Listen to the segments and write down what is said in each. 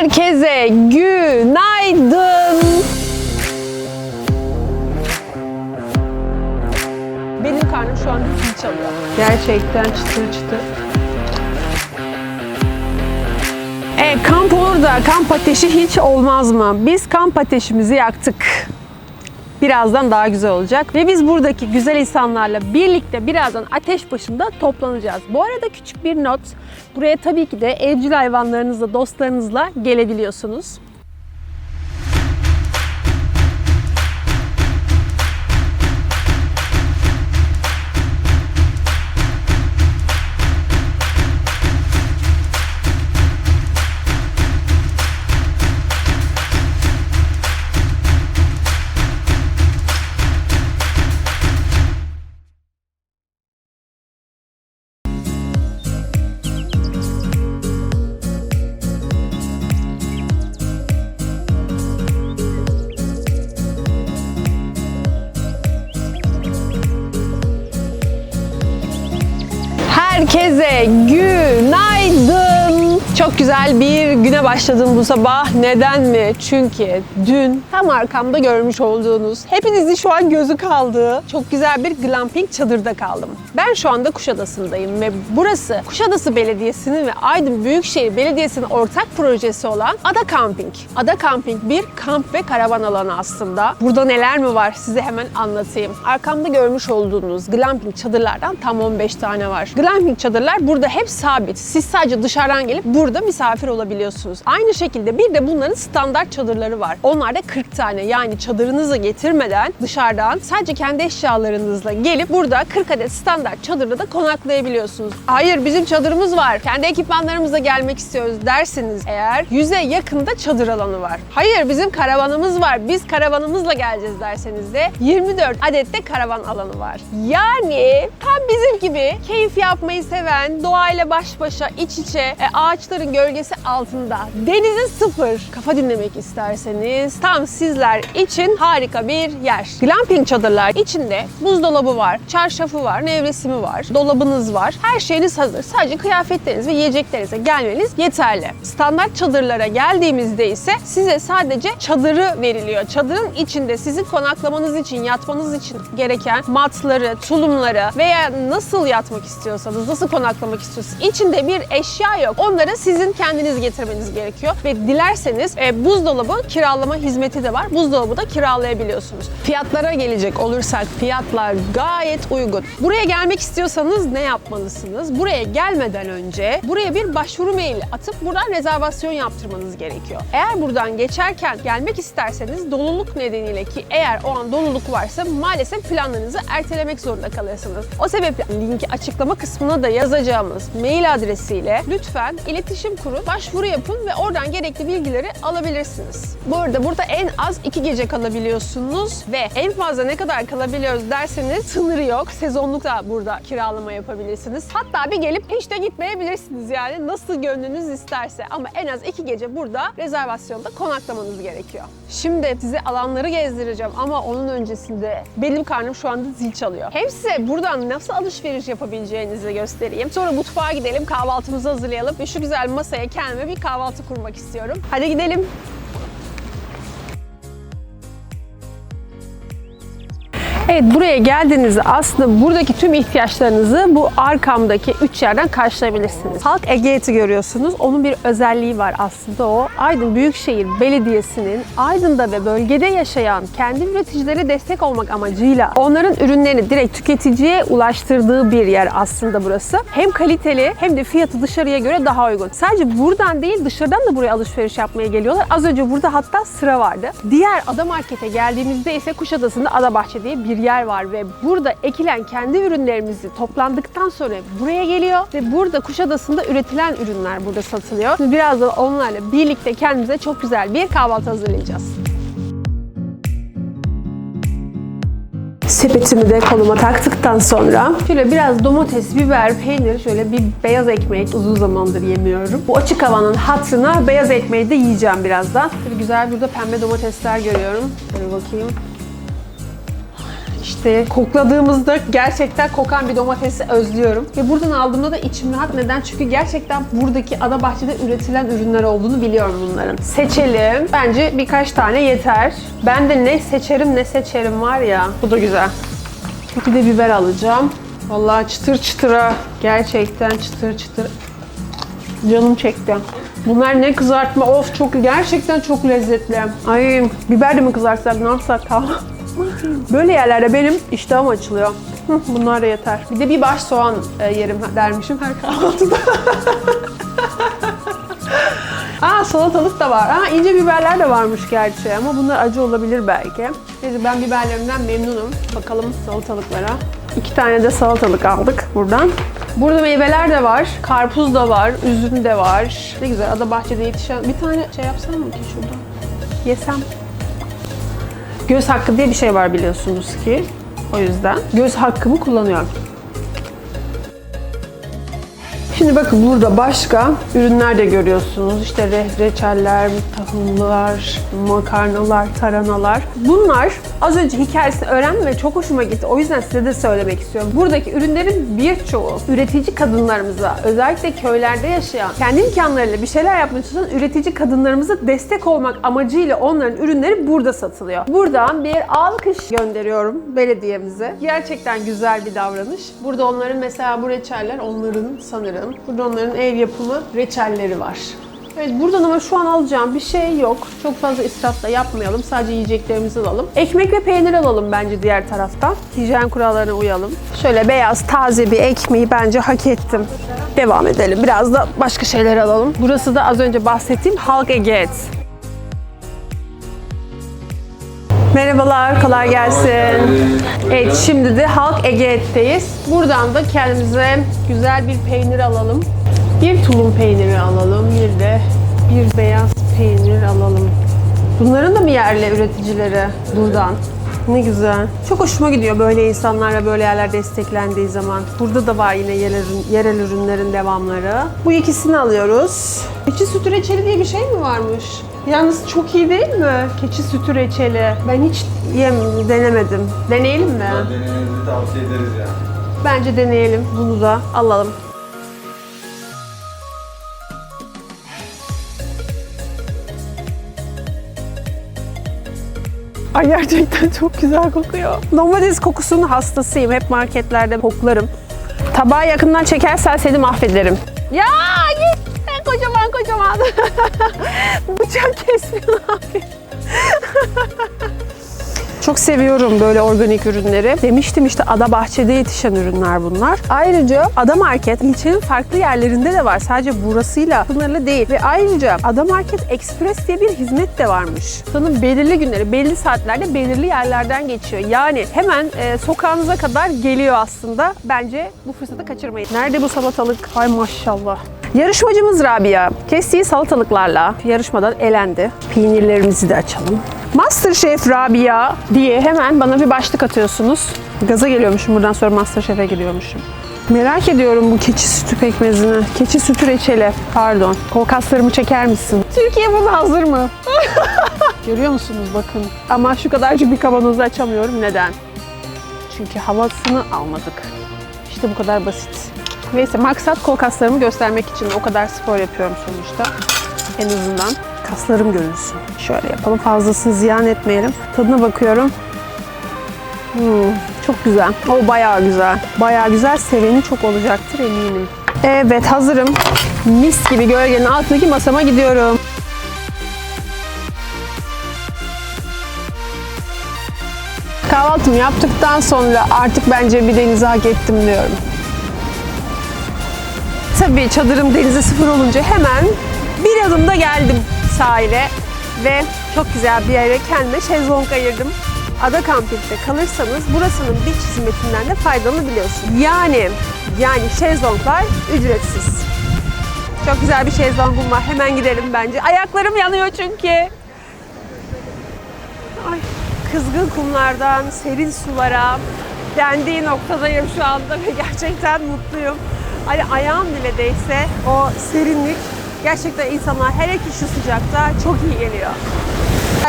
Herkese günaydın. Benim karnım şu an zil çalıyor. Gerçekten çıtır çıtır. E, kamp olur da kamp ateşi hiç olmaz mı? Biz kamp ateşimizi yaktık. Birazdan daha güzel olacak. Ve biz buradaki güzel insanlarla birlikte birazdan ateş başında toplanacağız. Bu arada küçük bir not. Buraya tabii ki de evcil hayvanlarınızla, dostlarınızla gelebiliyorsunuz. Herkese günaydın. Çok güzel bir güne başladım bu sabah. Neden mi? Çünkü dün tam arkamda görmüş olduğunuz, hepinizin şu an gözü kaldığı çok güzel bir glamping çadırda kaldım. Ben şu anda Kuşadası'ndayım ve burası Kuşadası Belediyesi'nin ve Aydın Büyükşehir Belediyesi'nin ortak projesi olan Ada Camping. Ada Camping bir kamp ve karavan alanı aslında. Burada neler mi var size hemen anlatayım. Arkamda görmüş olduğunuz glamping çadırlardan tam 15 tane var. Glamping çadırlar burada hep sabit. Siz sadece dışarıdan gelip burada misafir olabiliyorsunuz. Aynı şekilde bir de bunların standart çadırları var. Onlar da 40 tane. Yani çadırınızı getirmeden dışarıdan sadece kendi eşyalarınızla gelip burada 40 adet standart çadırda da konaklayabiliyorsunuz. Hayır bizim çadırımız var. Kendi ekipmanlarımızla gelmek istiyoruz derseniz eğer yüze yakında çadır alanı var. Hayır bizim karavanımız var. Biz karavanımızla geleceğiz derseniz de 24 adet de karavan alanı var. Yani tam bizim gibi keyif yapmayı seven, doğayla baş başa, iç içe, e, gölgesi altında, denize sıfır kafa dinlemek isterseniz tam sizler için harika bir yer. Glamping çadırlar içinde buzdolabı var, çarşafı var, nevresimi var, dolabınız var. Her şeyiniz hazır. Sadece kıyafetleriniz ve yiyeceklerinize gelmeniz yeterli. Standart çadırlara geldiğimizde ise size sadece çadırı veriliyor. Çadırın içinde sizin konaklamanız için, yatmanız için gereken matları, tulumları veya nasıl yatmak istiyorsanız, nasıl konaklamak istiyorsanız içinde bir eşya yok. Onları sizin kendiniz getirmeniz gerekiyor ve dilerseniz e, buzdolabı kiralama hizmeti de var. Buzdolabı da kiralayabiliyorsunuz. Fiyatlara gelecek olursak fiyatlar gayet uygun. Buraya gelmek istiyorsanız ne yapmalısınız? Buraya gelmeden önce buraya bir başvuru maili atıp buradan rezervasyon yaptırmanız gerekiyor. Eğer buradan geçerken gelmek isterseniz doluluk nedeniyle ki eğer o an doluluk varsa maalesef planlarınızı ertelemek zorunda kalırsınız. O sebeple linki açıklama kısmına da yazacağımız mail adresiyle lütfen iletişim kurup başvuru yapın ve oradan gerekli bilgileri alabilirsiniz. Bu arada burada en az iki gece kalabiliyorsunuz ve en fazla ne kadar kalabiliyoruz derseniz sınırı yok. Sezonluk da burada kiralama yapabilirsiniz. Hatta bir gelip hiç de gitmeyebilirsiniz yani nasıl gönlünüz isterse. Ama en az iki gece burada rezervasyonda konaklamanız gerekiyor. Şimdi size alanları gezdireceğim ama onun öncesinde benim karnım şu anda zil çalıyor. Hem size buradan nasıl alışveriş yapabileceğinizi göstereyim. Sonra mutfağa gidelim, kahvaltımızı hazırlayalım ve şu güzel masaya kendime bir kahvaltı kurmak istiyorum. Hadi gidelim. Evet buraya geldiğinizde aslında buradaki tüm ihtiyaçlarınızı bu arkamdaki üç yerden karşılayabilirsiniz. Halk Egeat'i görüyorsunuz. Onun bir özelliği var aslında o. Aydın Büyükşehir Belediyesi'nin Aydın'da ve bölgede yaşayan kendi üreticilere destek olmak amacıyla onların ürünlerini direkt tüketiciye ulaştırdığı bir yer aslında burası. Hem kaliteli hem de fiyatı dışarıya göre daha uygun. Sadece buradan değil dışarıdan da buraya alışveriş yapmaya geliyorlar. Az önce burada hatta sıra vardı. Diğer Ada Market'e geldiğimizde ise Kuşadası'nda Ada Bahçe diye bir yer var ve burada ekilen kendi ürünlerimizi toplandıktan sonra buraya geliyor ve burada Kuşadası'nda üretilen ürünler burada satılıyor. Şimdi birazdan onlarla birlikte kendimize çok güzel bir kahvaltı hazırlayacağız. Sepetimi de koluma taktıktan sonra şöyle biraz domates, biber, peynir, şöyle bir beyaz ekmek uzun zamandır yemiyorum. Bu açık havanın hatırına beyaz ekmeği de yiyeceğim birazdan. Şöyle güzel burada pembe domatesler görüyorum. Şöyle bakayım. İşte kokladığımızda gerçekten kokan bir domatesi özlüyorum. Ve buradan aldığımda da içim rahat. Neden? Çünkü gerçekten buradaki ada bahçede üretilen ürünler olduğunu biliyorum bunların. Seçelim. Bence birkaç tane yeter. Ben de ne seçerim ne seçerim var ya. Bu da güzel. Bir de biber alacağım. Vallahi çıtır çıtıra. Gerçekten çıtır çıtır. Canım çekti. Bunlar ne kızartma. Of çok gerçekten çok lezzetli. Ay biber de mi kızartsak ne yapsak kahve? Böyle yerlerde benim iştahım açılıyor. Bunlar da yeter. Bir de bir baş soğan e, yerim dermişim her kahvaltıda. Aa salatalık da var. Aa ince biberler de varmış gerçi ama bunlar acı olabilir belki. Neyse ben biberlerimden memnunum. Bakalım salatalıklara. İki tane de salatalık aldık buradan. Burada meyveler de var. Karpuz da var, üzüm de var. Ne güzel ada bahçede yetişen. Bir tane şey yapsam mı ki şurada? Yesem. Göz hakkı diye bir şey var biliyorsunuz ki. O yüzden göz hakkımı kullanıyorum. Şimdi bakın burada başka ürünler de görüyorsunuz. İşte re- reçeller, tahıllar, makarnalar, tarhanalar. Bunlar az önce hikayesini öğrendim ve çok hoşuma gitti. O yüzden size de söylemek istiyorum. Buradaki ürünlerin birçoğu üretici kadınlarımıza, özellikle köylerde yaşayan, kendi imkanlarıyla bir şeyler yapmaya çalışan üretici kadınlarımıza destek olmak amacıyla onların ürünleri burada satılıyor. Buradan bir alkış gönderiyorum belediyemize. Gerçekten güzel bir davranış. Burada onların mesela bu reçeller onların sanırım. Burada onların ev yapımı reçelleri var. Evet buradan ama şu an alacağım bir şey yok. Çok fazla israf da yapmayalım. Sadece yiyeceklerimizi alalım. Ekmek ve peynir alalım bence diğer taraftan. Hijyen kurallarına uyalım. Şöyle beyaz taze bir ekmeği bence hak ettim. Devam edelim. Biraz da başka şeyler alalım. Burası da az önce bahsettiğim Halk Egeet. Merhabalar, kolay gelsin. Evet, şimdi de Halk Egeet'teyiz. Buradan da kendimize güzel bir peynir alalım. Bir tulum peyniri alalım, bir de bir beyaz peynir alalım. Bunların da mı yerli üreticileri buradan? Ne güzel. Çok hoşuma gidiyor böyle insanlarla böyle yerler desteklendiği zaman. Burada da var yine yerel, yerel ürünlerin devamları. Bu ikisini alıyoruz. Keçi sütü reçeli diye bir şey mi varmış? Yalnız çok iyi değil mi? Keçi sütü reçeli. Ben hiç yem denemedim. Deneyelim mi? Denemenizi tavsiye ederiz yani. Bence deneyelim. Bunu da alalım. Ay gerçekten çok güzel kokuyor. Domates kokusunun hastasıyım. Hep marketlerde koklarım. Tabağı yakından çekersen seni mahvederim. Ya. Kocaman. Bıçak kesmiyor abi. Çok seviyorum böyle organik ürünleri. Demiştim işte ada bahçede yetişen ürünler bunlar. Ayrıca Ada Market ilçenin farklı yerlerinde de var. Sadece burasıyla sınırlı değil. Ve ayrıca Ada Market Express diye bir hizmet de varmış. Sanırım belirli günleri, belli saatlerde belirli yerlerden geçiyor. Yani hemen e, sokağınıza kadar geliyor aslında. Bence bu fırsatı kaçırmayın. Nerede bu salatalık? Ay maşallah. Yarışmacımız Rabia kestiği salatalıklarla yarışmadan elendi. Peynirlerimizi de açalım. Masterchef Rabia diye hemen bana bir başlık atıyorsunuz. Gaza geliyormuşum buradan sonra Masterchef'e giriyormuşum. Merak ediyorum bu keçi sütü pekmezini. Keçi sütü reçeli. Pardon. Kol kaslarımı çeker misin? Türkiye buna hazır mı? Görüyor musunuz bakın. Ama şu kadarcık bir kavanozu açamıyorum. Neden? Çünkü havasını almadık. İşte bu kadar basit. Neyse maksat kol kaslarımı göstermek için o kadar spor yapıyorum sonuçta. En azından kaslarım görünsün. Şöyle yapalım fazlasını ziyan etmeyelim. Tadına bakıyorum. Hmm, çok güzel. O bayağı güzel. Bayağı güzel. Seveni çok olacaktır eminim. Evet hazırım. Mis gibi gölgenin altındaki masama gidiyorum. Kahvaltımı yaptıktan sonra artık bence bir denize hak ettim diyorum. Tabii çadırım denize sıfır olunca hemen bir adımda geldim sahile ve çok güzel bir yere kendime şezlong ayırdım. Ada Camping'de kalırsanız burasının beach hizmetinden de faydalanabiliyorsun. Yani yani şezlonglar ücretsiz. Çok güzel bir şezlongum var. Hemen gidelim bence. Ayaklarım yanıyor çünkü. Ay, kızgın kumlardan serin sulara dendiği noktadayım şu anda ve gerçekten mutluyum. Hani ayağım bile değse o serinlik gerçekten insana hele ki şu sıcakta çok iyi geliyor.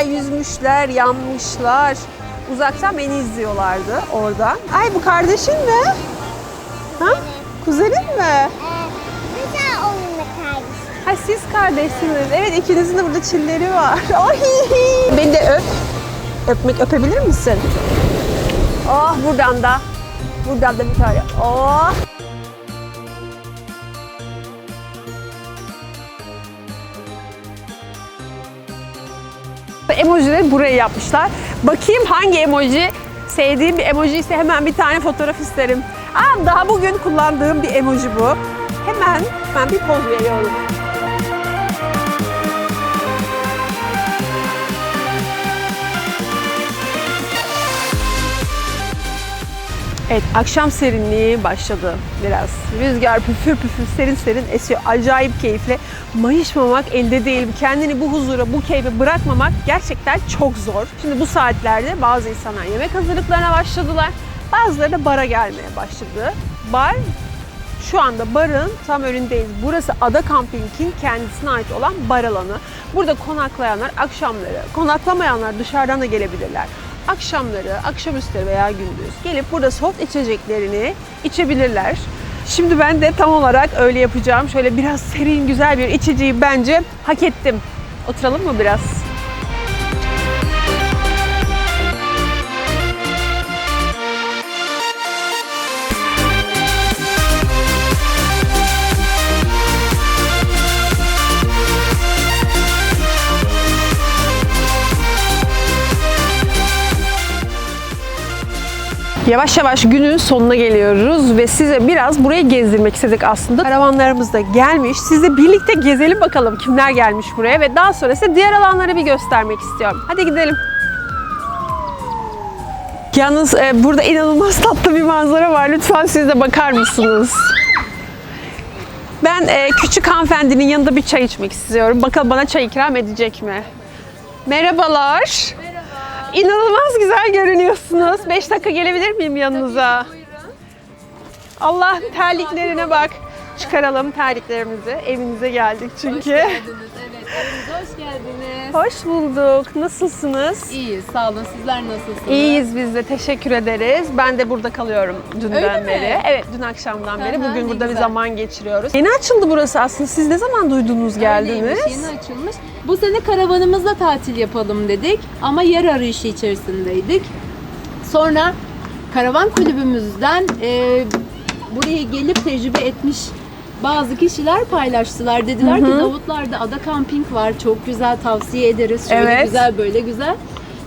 Yüzmüşler, yanmışlar. Uzaktan beni izliyorlardı oradan. Ay bu kardeşin mi? Ha? Kuzenin mi? Güzel onunla kardeşim. Ha siz kardeşsiniz. Evet ikinizin de burada çilleri var. Ay. Beni de öp. Öpmek öpebilir misin? Oh buradan da. Buradan da bir tane. Oh. Emojileri buraya yapmışlar. Bakayım hangi emoji sevdiğim bir emoji ise hemen bir tane fotoğraf isterim. Aa, daha bugün kullandığım bir emoji bu. Hemen ben bir poz veriyorum. Evet, akşam serinliği başladı biraz. Rüzgar püfür püfür serin serin esiyor. Acayip keyifli. Mayışmamak elde değil. Kendini bu huzura, bu keyfe bırakmamak gerçekten çok zor. Şimdi bu saatlerde bazı insanlar yemek hazırlıklarına başladılar. Bazıları da bara gelmeye başladı. Bar şu anda barın tam önündeyiz. Burası Ada Camping'in kendisine ait olan bar alanı. Burada konaklayanlar akşamları, konaklamayanlar dışarıdan da gelebilirler. Akşamları, akşamüstü veya gündüz gelip burada soft içeceklerini içebilirler. Şimdi ben de tam olarak öyle yapacağım. Şöyle biraz serin, güzel bir içeceği bence hak ettim. Oturalım mı biraz? Yavaş yavaş günün sonuna geliyoruz ve size biraz burayı gezdirmek istedik aslında. Karavanlarımız da gelmiş. Sizle birlikte gezelim bakalım kimler gelmiş buraya ve daha sonra size diğer alanları bir göstermek istiyorum. Hadi gidelim. Yalnız e, burada inanılmaz tatlı bir manzara var. Lütfen siz de bakar mısınız? Ben e, küçük hanımefendinin yanında bir çay içmek istiyorum. Bakalım bana çay ikram edecek mi? Merhabalar. İnanılmaz güzel görünüyorsunuz. 5 dakika gelebilir miyim yanınıza? Allah terliklerine bak. Çıkaralım terliklerimizi. Evinize geldik çünkü. Evimize hoş geldiniz. Hoş bulduk. Nasılsınız? İyiyiz, sağ olun. Sizler nasılsınız? İyiyiz biz de. Teşekkür ederiz. Ben de burada kalıyorum dünden Öyle mi? beri. Evet, dün akşamdan beri. Bugün ne burada bir güzel. zaman geçiriyoruz. Yeni açıldı burası aslında. Siz ne zaman duydunuz geldiniz? Öyleymiş, yeni açılmış. Bu sene karavanımızla tatil yapalım dedik ama yer arayışı içerisindeydik. Sonra karavan kulübümüzden e, buraya gelip tecrübe etmiş bazı kişiler paylaştılar. Dediler ki Davutlar'da ada kamping var. Çok güzel tavsiye ederiz. Şöyle Evet. güzel böyle güzel.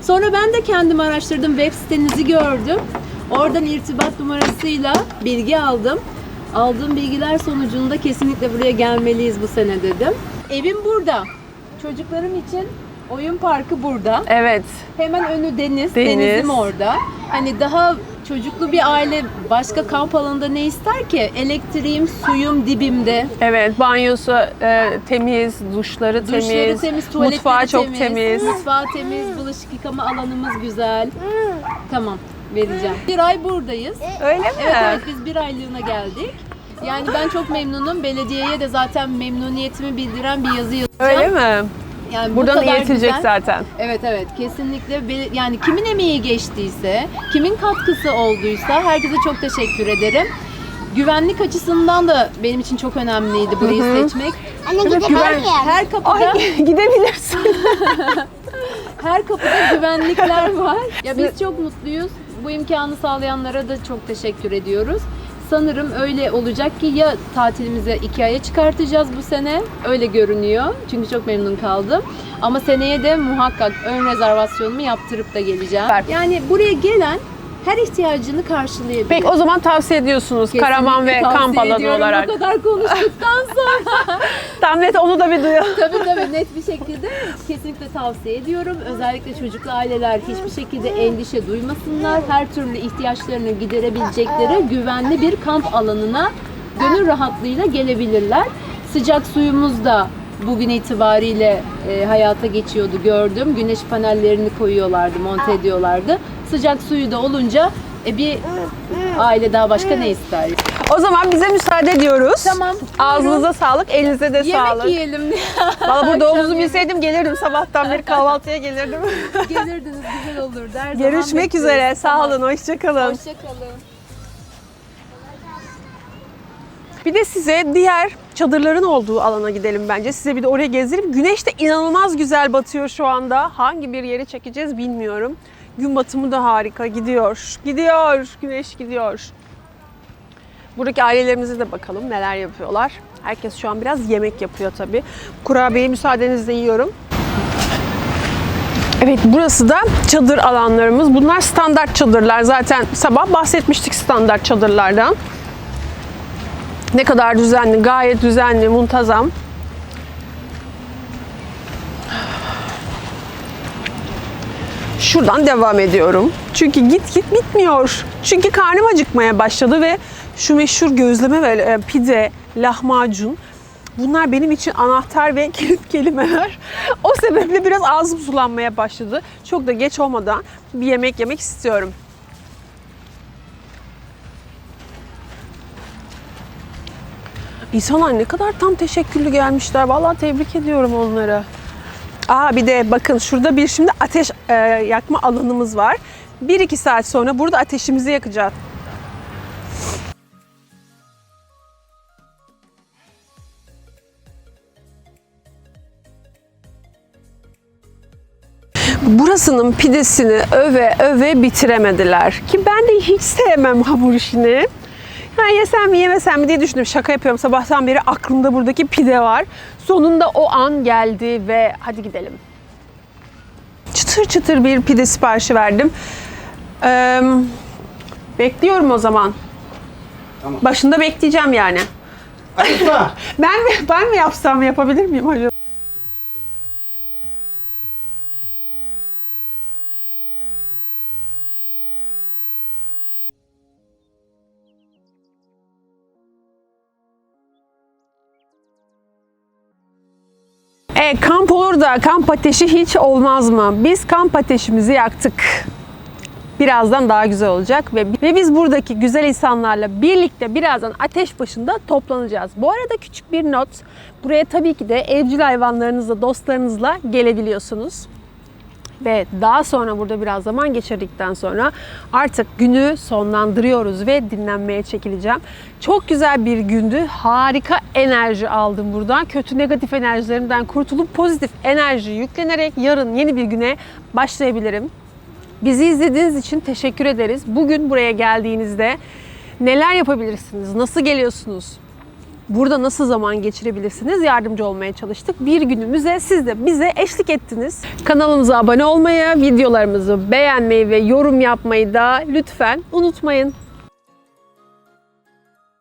Sonra ben de kendim araştırdım. Web sitenizi gördüm. Oradan irtibat numarasıyla bilgi aldım. Aldığım bilgiler sonucunda kesinlikle buraya gelmeliyiz bu sene dedim. Evim burada. Çocuklarım için oyun parkı burada. Evet. Hemen önü deniz, Deniz. denizim orada. Hani daha çocuklu bir aile başka kamp alanında ne ister ki? Elektriğim, suyum dibimde. Evet, banyosu e, temiz, duşları temiz, Duşları temiz, tuvaletleri mutfağı çok temiz. Mutfağı temiz, bulaşık yıkama alanımız güzel. Tamam, vereceğim. Bir ay buradayız. Öyle mi? Evet evet biz bir aylığına geldik. Yani ben çok memnunum. Belediyeye de zaten memnuniyetimi bildiren bir yazı yazacağım. Öyle mi? Yani bu Buradan kadar iletilecek güzel- zaten. Evet evet kesinlikle Be- yani kimin emeği geçtiyse, kimin katkısı olduysa herkese çok teşekkür ederim. Güvenlik açısından da benim için çok önemliydi burayı seçmek. Anne Evet, gidebilir güven- miyim? Her kapıda Ay gidebilirsin. her kapıda güvenlikler var. Ya biz çok mutluyuz. Bu imkanı sağlayanlara da çok teşekkür ediyoruz. Sanırım öyle olacak ki ya tatilimizi iki aya çıkartacağız bu sene. Öyle görünüyor. Çünkü çok memnun kaldım. Ama seneye de muhakkak ön rezervasyonumu yaptırıp da geleceğim. Yani buraya gelen her ihtiyacını karşılayabilir. Peki o zaman tavsiye ediyorsunuz Kesinlikle karavan ve tavsiye kamp alanı ediyorum. olarak. Bu kadar konuştuktan sonra Tam net onu da bir duyalım. Tabii tabii net bir şekilde kesinlikle tavsiye ediyorum. Özellikle çocuklu aileler hiçbir şekilde endişe duymasınlar. Her türlü ihtiyaçlarını giderebilecekleri güvenli bir kamp alanına gönül rahatlığıyla gelebilirler. Sıcak suyumuz da bugün itibariyle e, hayata geçiyordu gördüm. Güneş panellerini koyuyorlardı, monte ediyorlardı. Sıcak suyu da olunca e, bir aile daha başka ne ister? O zaman bize müsaade diyoruz. Tamam. Ağzınıza sağlık, elinize de Yemek sağlık. yiyelim. Valla burada yemeği. bilseydim gelirdim sabahtan beri kahvaltıya gelirdim. Gelirdiniz güzel olurdu. Her zaman Görüşmek üzere. Sağ olun. Hoşçakalın. Hoşçakalın. Bir de size diğer çadırların olduğu alana gidelim bence. Size bir de oraya gezdireyim. Güneş de inanılmaz güzel batıyor şu anda. Hangi bir yeri çekeceğiz bilmiyorum. Gün batımı da harika. Gidiyor. Gidiyor. Güneş gidiyor. Buradaki ailelerimize de bakalım neler yapıyorlar. Herkes şu an biraz yemek yapıyor tabii. Kurabiyeyi müsaadenizle yiyorum. Evet burası da çadır alanlarımız. Bunlar standart çadırlar. Zaten sabah bahsetmiştik standart çadırlardan. Ne kadar düzenli, gayet düzenli, muntazam. Şuradan devam ediyorum. Çünkü git git bitmiyor. Çünkü karnım acıkmaya başladı ve şu meşhur gözleme ve e, pide, lahmacun bunlar benim için anahtar ve kilit kelimeler. O sebeple biraz ağzım sulanmaya başladı. Çok da geç olmadan bir yemek yemek istiyorum. İnsanlar ne kadar tam teşekküllü gelmişler. Vallahi tebrik ediyorum onları. Aa bir de bakın şurada bir şimdi ateş e, yakma alanımız var. 1-2 saat sonra burada ateşimizi yakacağız. Burasının pidesini öve öve bitiremediler. Ki ben de hiç sevmem hamur işini. Ha, yesem mi yemesem mi diye düşündüm. Şaka yapıyorum. Sabahtan beri aklımda buradaki pide var. Sonunda o an geldi ve hadi gidelim. Çıtır çıtır bir pide siparişi verdim. Ee, bekliyorum o zaman. Tamam. Başında bekleyeceğim yani. Ayıpma. Ben mi ben mi yapsam yapabilir miyim acaba? E, kamp olur da kamp ateşi hiç olmaz mı? Biz kamp ateşimizi yaktık. Birazdan daha güzel olacak ve, ve biz buradaki güzel insanlarla birlikte birazdan ateş başında toplanacağız. Bu arada küçük bir not. Buraya tabii ki de evcil hayvanlarınızla, dostlarınızla gelebiliyorsunuz. Ve daha sonra burada biraz zaman geçirdikten sonra artık günü sonlandırıyoruz ve dinlenmeye çekileceğim. Çok güzel bir gündü. Harika enerji aldım buradan. Kötü negatif enerjilerimden kurtulup pozitif enerji yüklenerek yarın yeni bir güne başlayabilirim. Bizi izlediğiniz için teşekkür ederiz. Bugün buraya geldiğinizde neler yapabilirsiniz? Nasıl geliyorsunuz? Burada nasıl zaman geçirebilirsiniz? Yardımcı olmaya çalıştık. Bir günümüze siz de bize eşlik ettiniz. Kanalımıza abone olmayı, videolarımızı beğenmeyi ve yorum yapmayı da lütfen unutmayın.